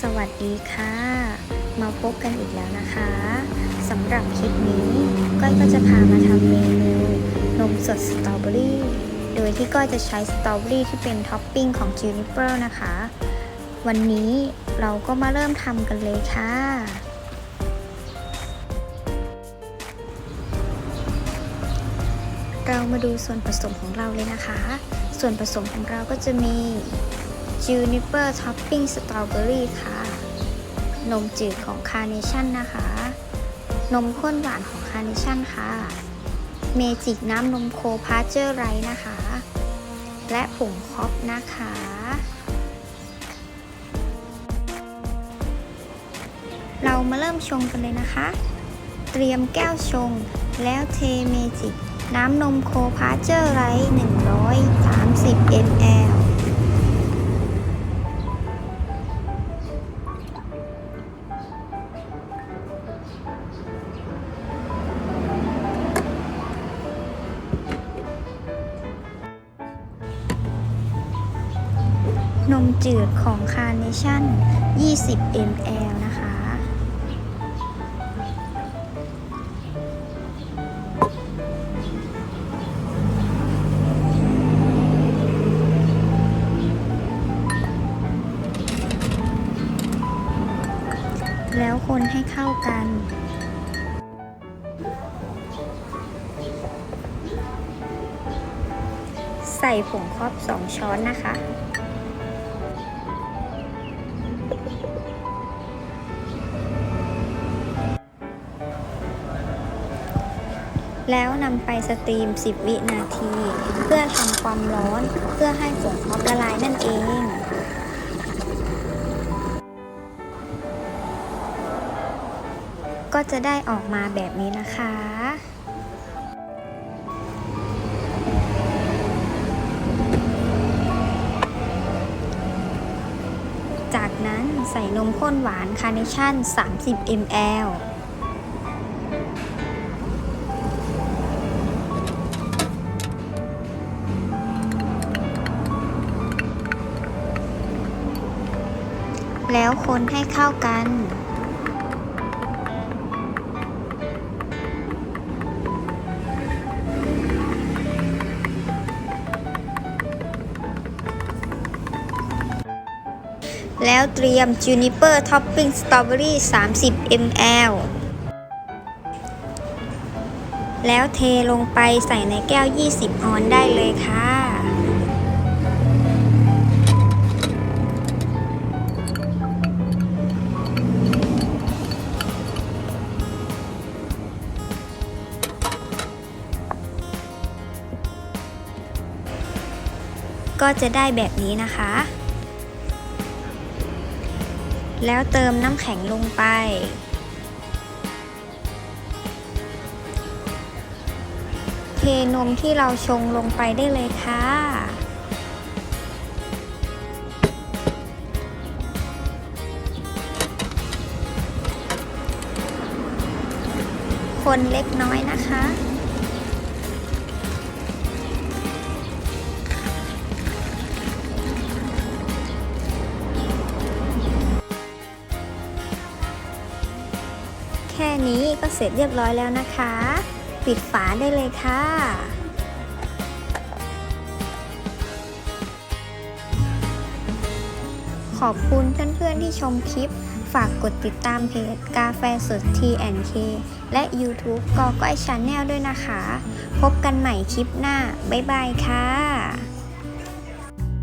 สวัสดีค่ะ มาพบกันอีกแล้วนะคะสำหรับคลิปนี้ก้อยก็จะพามาทำเมนูนมสดสตรอเบอรี่ โดยที่ก้อยจะใช้สตรอเบอรี่ที่เป็นท็อปปิ้งของจิ n นิเปอร์นะคะ วันนี้เราก็มาเริ่มทำกันเลยค่ะเรามาดูส่วนผสมของเราเลยนะคะ ส่วนผสมของเราก็จะมี Juniper Topping Strawberry ค่ะ นมจืดของ Carnation นะคะ นมข้นหวานของ Carnation ค่ะ เมจิกน้ำนมโคพาเจอร์ไรนะคะ และผงคอปนะคะ เรามาเริ่มชงกันเลยนะคะ เตรียมแก้วชงแล้วเทเมจิกน้ำนมโคพาเจอร์ไร130 ml นมจืดของ Carnation 20 ml นะคะ แล้วคนให้เข้ากันใส่ผงครอบ 2 ช้อนนะคะ แล้วนำไปสตรีม 10 วินาที เพื่อทำความร้อนเพื่อให้ผงครอบละลายนั่นเองก็จะได้ออกมาแบบนี้นะคะ จากนั้นใส่นมข้นหวานคาร์เนชั่น 30 ml แล้วคนให้เข้ากัน แล้วเตรียม Juniper Topping Strawberry 30 ml แล้วเทลงไปใส่ในแก้ว 20 ออนได้เลยค่ะ ก็จะได้แบบนี้นะคะ แล้วเติมน้ำแข็งลงไป เทนมที่เราชงลงไปได้เลยค่ะ คนเล็กน้อยนะคะ แค่นี้ก็เสร็จเรียบร้อยแล้วนะคะ ปิดฝาได้เลยค่ะ ขอบคุณเพื่อนๆที่ชมคลิป ฝากกดติดตามเพจกาแฟสด T&K และ YouTube กอก้อยชาแนลด้วยนะคะ พบกันใหม่คลิปหน้า บ๊ายบายค่ะ